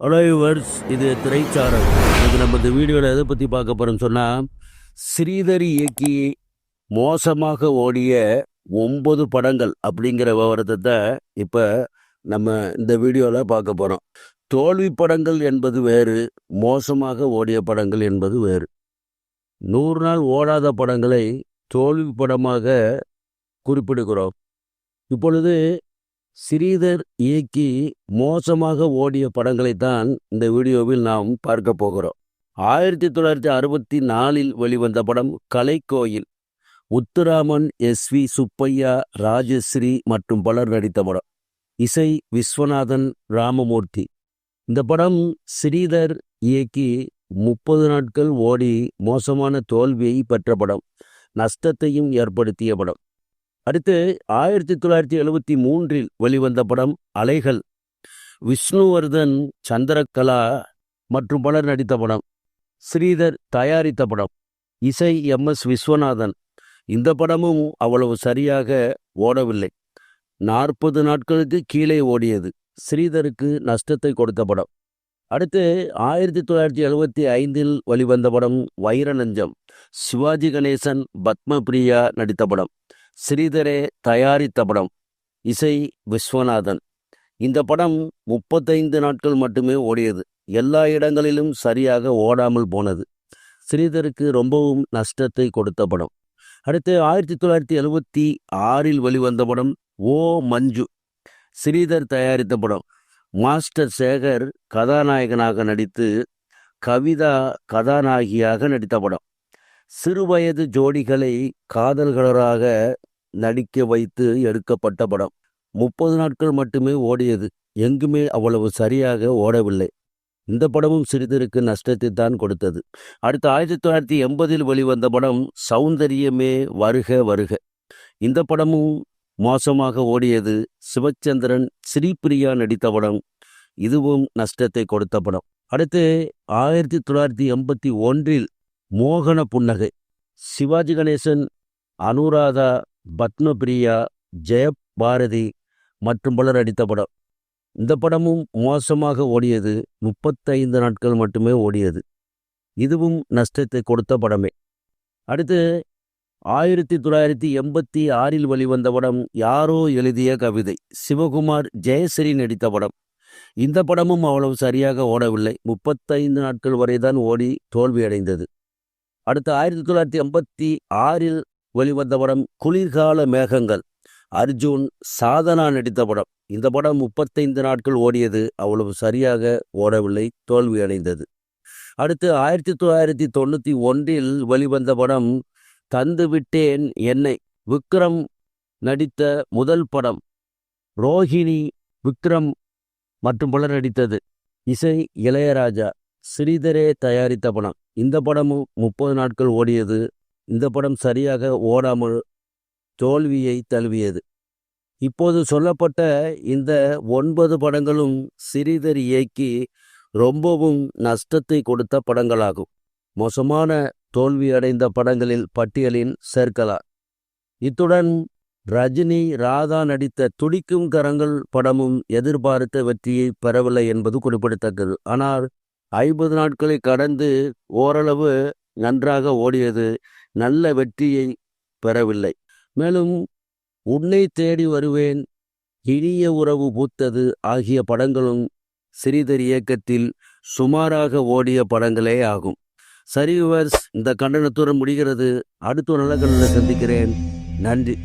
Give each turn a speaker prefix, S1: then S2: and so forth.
S1: அலைவர்ஸ் இது திரைச்சாரல். இது நம்ம இந்த வீடியோவில் எதை பற்றி பார்க்க போகிறோம்னு சொன்னால் ஸ்ரீதரி இயக்கி மோசமாக ஓடிய ஒன்பது படங்கள் அப்படிங்கிற விவரத்தை தான் இப்போ நம்ம இந்த வீடியோவில் பார்க்க போகிறோம் தோல்வி படங்கள் என்பது வேறு மோசமாக ஓடிய படங்கள் என்பது வேறு. நூறு நாள் ஓடாத படங்களை தோல்வி படமாக குறிப்பிடுகிறோம். இப்பொழுது ஸ்ரீதர் இயக்கி மோசமாக ஓடிய படங்களைத்தான் இந்த வீடியோவில் நாம் பார்க்க போகிறோம். ஆயிரத்தி தொள்ளாயிரத்தி அறுபத்தி நாலில் வெளிவந்த படம் கலைக்கோயில். உத்துராமன் எஸ் வி சுப்பையா ராஜஸ்ரீ மற்றும் பலர் நடித்த படம். இசை விஸ்வநாதன் ராமமூர்த்தி. இந்த படம் ஸ்ரீதர் இயக்கி முப்பது நாட்கள் ஓடி மோசமான தோல்வியை பெற்ற படம். நஷ்டத்தையும் ஏற்படுத்திய படம். அடுத்து ஆயிரத்தி தொள்ளாயிரத்தி எழுபத்தி மூன்றில் வெளிவந்த படம் அலைகள். விஷ்ணுவர்தன் சந்திரகலா மற்றும் பலர் நடித்த படம். ஸ்ரீதர் தயாரித்த படம். இசை எம். எஸ். விஸ்வநாதன். இந்த படமும் அவ்வளவு சரியாக ஓடவில்லை. நாற்பது நாட்களுக்கு கீழே ஓடியது. ஸ்ரீதருக்கு நஷ்டத்தை கொடுத்த படம். அடுத்து ஆயிரத்தி தொள்ளாயிரத்தி எழுபத்தி ஐந்தில் வெளிவந்த படம் வைரநஞ்சம். சிவாஜி கணேசன் பத்மபிரியா நடித்த படம். ஸ்ரீதரே தயாரித்த படம் இசை விஸ்வநாதன். இந்த படம் முப்பத்தைந்து நாட்கள் மட்டுமே ஓடியது. எல்லா இடங்களிலும் சரியாக ஓடாமல் போனது. ஸ்ரீதருக்கு ரொம்பவும் நஷ்டத்தை கொடுத்த படம். அடுத்து ஆயிரத்தி தொள்ளாயிரத்தி எழுபத்தி ஆறில் வெளிவந்த படம் ஓ மஞ்சு. ஸ்ரீதர் தயாரித்த படம். மாஸ்டர் சேகர் கதாநாயகனாக நடித்து கவிதா கதாநாயகியாக நடித்த படம். சிறுவயது ஜோடிகளை காதல்களராக நடிக்க வைத்து எடுக்கப்பட்ட படம். முப்பது நாட்கள் மட்டுமே ஓடியது. எங்குமே அவ்வளவு சரியாக ஓடவில்லை. இந்த படமும் சிறிதருக்கு நஷ்டத்தை தான் கொடுத்தது. அடுத்து ஆயிரத்தி தொள்ளாயிரத்தி எண்பதில் வெளிவந்த படம் சௌந்தரியமே வருக வருக. இந்த படமும் மோசமாக ஓடியது சிவச்சந்திரன் ஸ்ரீபிரியா நடித்த படம். இதுவும் நஷ்டத்தை கொடுத்த படம். அடுத்து ஆயிரத்தி தொள்ளாயிரத்தி எண்பத்தி ஒன்றில் மோகன புன்னகை. சிவாஜி கணேசன் அனுராதா பத்மபிரியா ஜெயபாரதி மற்றும் பலர் நடித்த படம். இந்த படமும் மோசமாக ஓடியது முப்பத்தைந்து நாட்கள் மட்டுமே ஓடியது. இதுவும் நஷ்டத்தை கொடுத்த படமே. அடுத்து ஆயிரத்தி தொள்ளாயிரத்தி எண்பத்தி ஆறில் வெளிவந்த படம் யாரோ எழுதிய கவிதை. சிவகுமார் ஜெயஸ்ரீ நடித்த படம். இந்த படமும் அவ்வளவு சரியாக ஓடவில்லை. முப்பத்தைந்து நாட்கள் வரை தான் ஓடி தோல்வியடைந்தது. அடுத்து ஆயிரத்தி தொள்ளாயிரத்தி எண்பத்தி ஆறில் வெளிவந்த படம் குளிர்கால மேகங்கள். அர்ஜுன் சாதனா நடித்த படம். இந்த படம் முப்பத்தைந்து நாட்கள் ஓடியது. அவ்வளவு சரியாக ஓடவில்லை. தோல்வியடைந்தது அடுத்து ஆயிரத்தி தொள்ளாயிரத்தி தொண்ணூற்றி ஒன்றில் வெளிவந்த படம் தந்து விட்டேன் என்னை. விக்ரம் நடித்த முதல் படம். ரோஹிணி விக்ரம் மற்றும் பலர் நடித்தது. இசை இளையராஜா. ஸ்ரீதரே தயாரித்த படம். இந்த படமும் முப்பது நாட்கள் ஓடியது. இந்த படம் சரியாக ஓடாமல் தோல்வியை தழுவியது. இப்போது சொல்லப்பட்ட இந்த ஒன்பது படங்களும் சிறிதர் இயக்கி ரொம்பவும் நஷ்டத்தை கொடுத்த படங்களாகும். மோசமான தோல்வி அடைந்த படங்களில் பட்டியலில் சேர்க்கலாம். இத்துடன் ரஜினி ராதா நடித்த துடிக்கும் கரங்கள் படமும் எதிர்பார்த்த வெற்றியை பெறவில்லை என்பது குறிப்பிடத்தக்கது. ஆனால் ஐம்பது நாட்களை கடந்து ஓரளவு நன்றாக ஓடியது. நல்ல வெற்றியை பெறவில்லை. மேலும் உன்னை தேடி வருவேன். இனிய உறவு பூத்தது ஆகிய படங்களும் சிறிதர் இயக்கத்தில் சுமாராக ஓடிய படங்களே ஆகும். சரி விவர்ஸ் இந்த கண்டனத்துடன் முடிகிறது. அடுத்த நல்ல கண்டனை சந்திக்கிறேன். நன்றி.